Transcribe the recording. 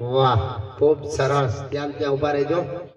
વાહ ખૂબ સરસ. ત્યાં ત્યાં ઊભા રહેજો.